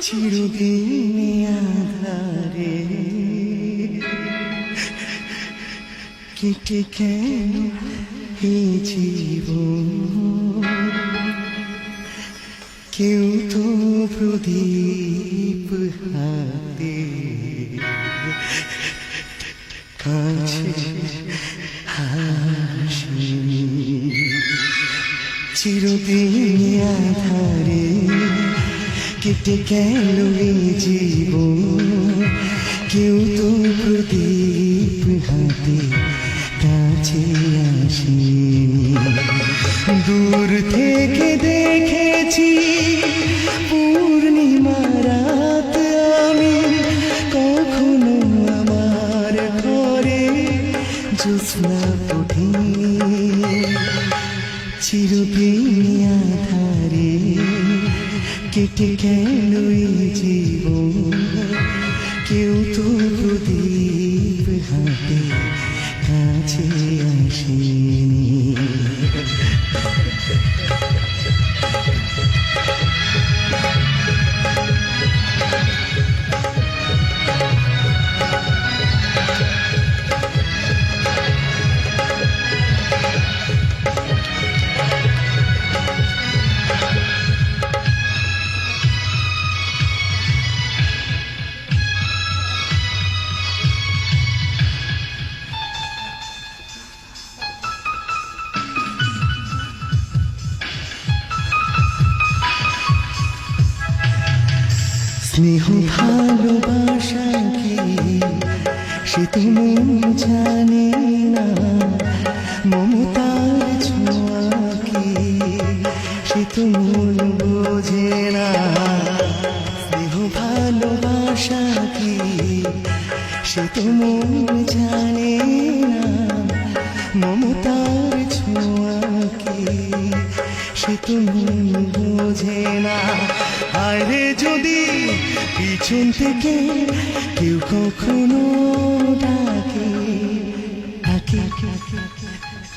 চিরদিন আধারে। কেটে কেন এই কেউ তো প্রদীপ হাতে চিরদিন আধারে। কেটে গেল জীব কেউ তো প্রদীপ হাতে কাছে আসেনি। দূর থেকে দেখেছি পূর্ণিমা রাত আমি। কখনো কেটে গেল জীব কেউ তো প্রদীপ হাতে কাছে আসেনি। স্নেহ ভালোবাসা কি? সে তো মন জানে না। মমতার ছোঁয়া কি? সে তো বোঝে না। স্নেহ ভালোবাসা কি? সে না। মমতার সে তো মন বোঝে না। আরে যদি পিছন থেকে কেউ কখনো ডাকে ডাকে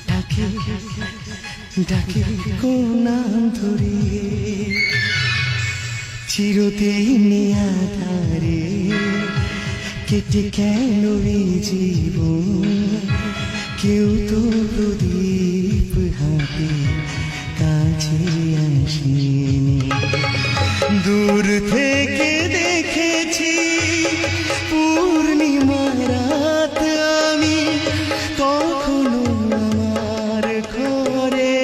ডাকে ডাকে কোন নাম ধরে চিরদিন আধারে কেটে কেন জীবন? কেউ তো দূর থেকে দেখেছি পূর্ণিমা রাত আমি কখনো আমার ঘরে।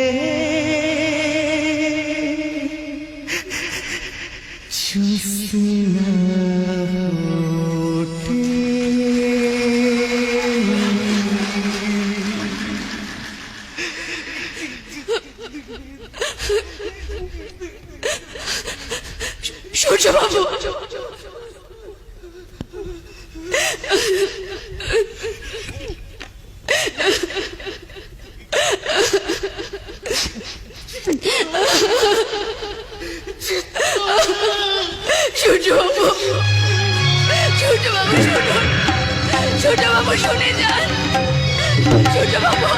求求老婆求求老婆求求老婆求求老婆求求老婆求求你求求你求求你求求你求求你求求你求求你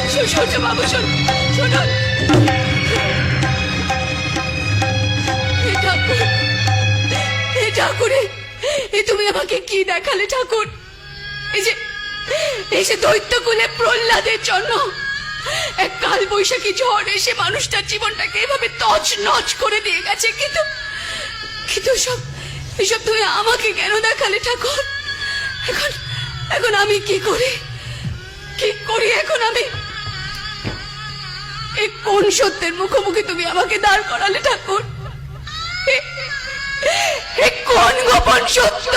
求求你求求你求求你 আমাকে কি দেখালে ঠাকুর? এই এই যে দৈত্য কুলে প্রহ্লাদের জন্য এক কাল বৈশাখী ঝড় এসে মানুষটার জীবনটাকে এভাবে তছ নচ করে দিয়ে গেছে, কিন্তু কিন্তু সব, এসব তুমি আমাকে কেন দেখালে ঠাকুর? এখন এখন আমি কি করি? কি করি এখন আমি? এই কোন সত্যের মুখোমুখি তুমি আমাকে দাঁড় করালে ঠাকুর? কোন গোপন সত্য।